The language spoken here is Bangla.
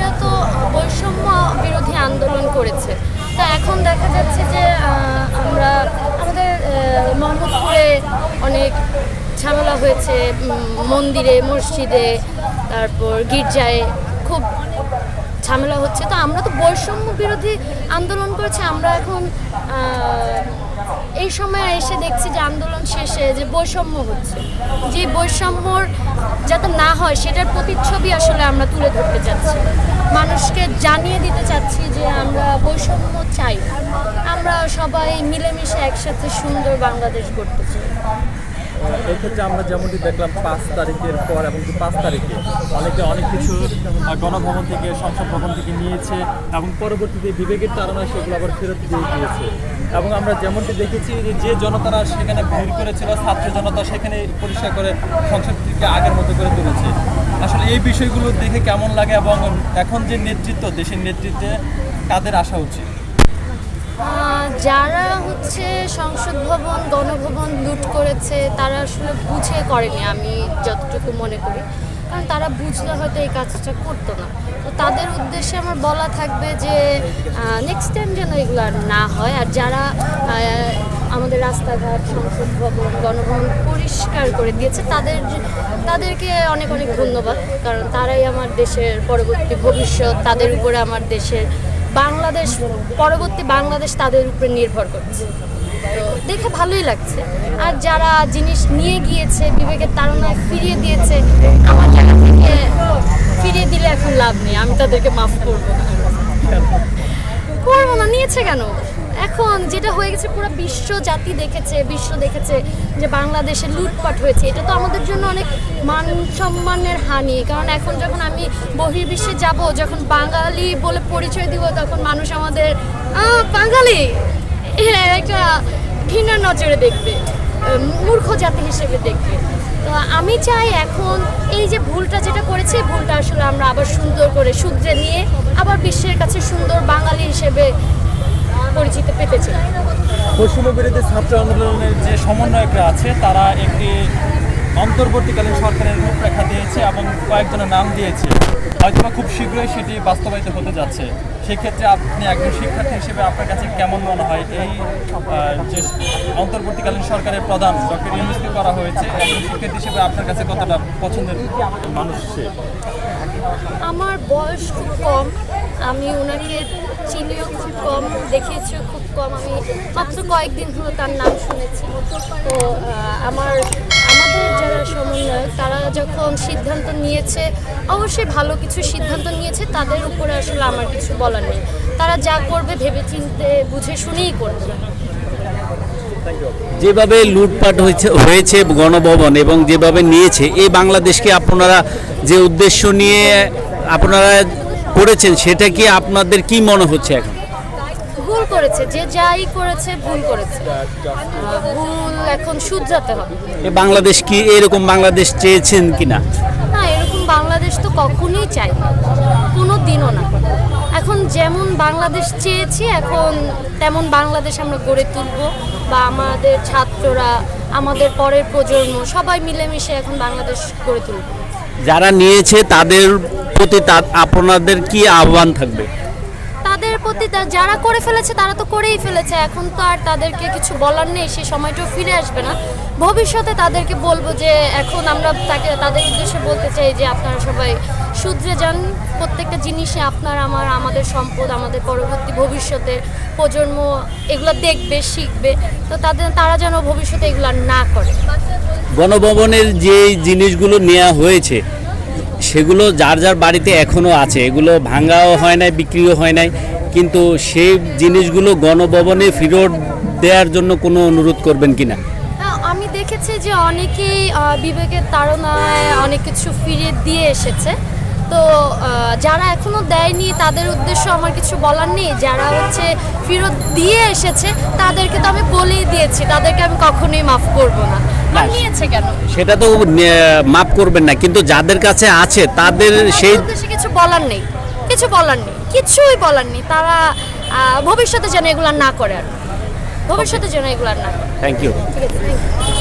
এরা তো বৈষম্য বিরোধী আন্দোলন করেছে। তা এখন দেখা যাচ্ছে যে আমরা, আমাদের মোহাম্মদপুরে অনেক ঝামেলা হয়েছে মন্দিরে, মসজিদে, তারপর গির্জায় খুব ঝামেলা হচ্ছে। তো আমরা তো বৈষম্য বিরোধী আন্দোলন করেছি, আমরা এখন এই সময় এসে দেখছি যে আন্দোলন শেষে যে বৈষম্য হচ্ছে। যে বৈষম্যর যাতে না হয়, সেটার প্রতিচ্ছবি আসলে আমরা তুলে ধরতে চাচ্ছি। মানুষকে জানিয়ে দিতে চাচ্ছি যে আমরা বৈষম্য চাই। আমরা সবাই মিলেমিশে একসাথে সুন্দর বাংলাদেশ গড়তে চাই। এক্ষেত্রে আমরা যেমনটি দেখলাম, পাঁচ তারিখের পর এবং পাঁচ তারিখে অনেকে অনেক কিছু গণভবন থেকে, সংসদ ভবন থেকে নিয়েছে এবং পরবর্তীতে বিবেকের তাড়না সেগুলো আবার ফেরত দিয়ে দিয়েছে এবং আমরা যেমনটি দেখেছি যে যে জনতারা সেখানে ভিড় করেছিল, ছাত্র জনতা সেখানে পরিষ্কার করে সংসদটিকে আগের মতো করে তুলেছে। আসলে এই বিষয়গুলো দেখে কেমন লাগে এবং এখন যে নেতৃত্ব, দেশের নেতৃত্বে কাদের আসা উচিত? যারা হচ্ছে সংসদ ভবন, গণভবন লুট করেছে, তারা আসলে বুঝে করেনি আমি যতটুকু মনে করি। কারণ তারা বুঝলে হয়তো এই কাজটা করতো না। তো তাদের উদ্দেশ্যে আমার বলা থাকবে যে নেক্সট টাইম যেন এগুলো না হয় আর যারা আমাদের রাস্তাঘাট, সংসদ ভবন, গণভবন পরিষ্কার করে দিয়েছে, তাদের, তাদেরকে অনেক অনেক ধন্যবাদ। কারণ তারাই আমার দেশের পরবর্তী ভবিষ্যৎ, তাদের উপরে আমার দেশের বাংলাদেশ, পরবর্তী বাংলাদেশ তাদের উপরে নির্ভর করছে। তো দেখে ভালোই লাগছে। আর যারা জিনিস নিয়ে গিয়েছে বিবেকের তাড়নায় ফিরিয়ে দিয়েছে আমার জায়গা থেকে ফিরিয়ে দিলে এখন লাভ নেই আমি তাদেরকে মাফ করব না। করব না নিয়েছে কেন? এখন যেটা হয়ে গেছে পুরো বিশ্ব জাতি দেখেছে বিশ্ব দেখেছে যে বাংলাদেশে লুটপাট হয়েছে। এটা তো আমাদের জন্য অনেক মান সম্মানের হানি। কারণ এখন যখন আমি বহির্বিশ্বে যাব যখন বাঙালি বলে পরিচয় দিব তখন মানুষ আমাদের "আহ, বাঙালি! এ একটা ঘৃণার নজরে দেখবে মূর্খ জাতি হিসেবে দেখবে। তো আমি চাই এখন এই যে ভুলটা যেটা করেছি ভুলটা আসলে আমরা আবার সুন্দর করে শুধরে নিয়ে আবার বিশ্বের কাছে সুন্দর বাঙালি হিসেবে পরিচিতি পেতে চাই। বৈষম্য বিরোধী ছাত্র আন্দোলনের যে সমন্বয়করা আছে, তারা একটি অন্তর্বর্তীকালীন সরকারের রূপরেখা এবং কয়েকজনের নাম দিয়েছে হয়তো খুব শীঘ্রই সেটি বাস্তবায়িত হতে যাচ্ছে। সেক্ষেত্রে আপনি একজন শিক্ষার্থী হিসেবে আপনার কাছে কেমন মনে হয়? এই যে অন্তর্বর্তীকালীন সরকারের প্রধান ডক্টর ইউনুসকে করা হয়েছে, একজন শিক্ষার্থী হিসেবে আপনার কাছে কতটা পছন্দের মানুষ সে? আমার বয়স খুব কম, আমি ওনাকে চিনিও খুব কম, দেখিয়েছিও খুব কম, আমি মাত্র কয়েকদিন হলো তার নাম শুনেছি। তো আমার যখন সিদ্ধান্ত নিয়েছে, অবশ্যই ভালো কিছু সিদ্ধান্ত নিয়েছে, তাদের উপরে আসলে আমার কিছু বলার নেই। তারা যা করবে ভেবেচিন্তে, বুঝে শুনেই করবে। যেভাবে লুটপাট হয়েছে হয়েছে গণভবন এবং যেভাবে নিয়েছে, এই বাংলাদেশকে আপনারা যে উদ্দেশ্য নিয়ে আপনারা করেছেন, সেটা কি আপনাদের কি মনে হচ্ছে এখন? করেছে যে যাই করেছে ভুল করেছে। ভুল এখন শুধরাতে হবে। বাংলাদেশ কি এরকম বাংলাদেশ চেয়েছেন কিনা? না এরকম বাংলাদেশ তো কখনোই চাই না কোনো দিনও না। এখন যেমন বাংলাদেশ চেয়েছি এখন তেমন বাংলাদেশ আমরা গড়ে তুলব। বা আমাদের ছাত্ররা আমাদের পরের প্রজন্ম সবাই মিলেমিশে এখন বাংলাদেশ গড়ে তুলব। যারা নিয়েছে তাদের প্রতি আপনাদের কি আহ্বান থাকবে? প্রতি যারা করে ফেলেছে, তারা তো করেই ফেলেছে। এখন তো আর তাদেরকে কিছু বলার নেই, সে সময়টাও ফিরে আসবে না। ভবিষ্যতে তাদেরকে বলব যে, এখন আমরা তাকে, তাদের উদ্দেশ্যে বলতে চাই যে, আপনারা সবাই শুধরে যান। প্রত্যেকটা জিনিসে আপনার, আমার, আমাদের সম্পদ, আমাদের পরবর্তী ভবিষ্যতের প্রজন্ম এগুলো দেখবে, শিখবে। তো তাদের, তারা যেন ভবিষ্যতে এগুলো না করে। গণভবনের যে জিনিসগুলো নেওয়া হয়েছে, সেগুলো যার যার বাড়িতে এখনও আছে, এগুলো ভাঙাও হয় নাই, বিক্রিও হয় নাই। কিন্তু সেই জিনিসগুলো গণভবনে ফেরত দেওয়ার জন্য কোনো অনুরোধ করবেন কিনা? হ্যাঁ, আমি দেখেছি যে অনেকেই বিবেকের তাড়নায় অনেক কিছু ফিরিয়ে দিয়ে এসেছে। তো যারা এখনও দেয়নি তাদের উদ্দেশ্য আমার কিছু বলার নেই। যারা হচ্ছে ফেরত দিয়ে এসেছে তাদেরকে তো আমি বলেই দিয়েছি। তাদেরকে আমি কখনোই মাফ করব না। নিয়েছে কেন? সেটা তো মাফ করবেন না। কিন্তু যাদের কাছে আছে তাদের সেই কিছু বলার নেই। কিছু বলার নেই কিছুই বলার নেই। তারা ভবিষ্যতে যেন এগুলো না করে আর ভবিষ্যতে যেন এগুলো না করে। থ্যাংক ইউ ঠিক আছে.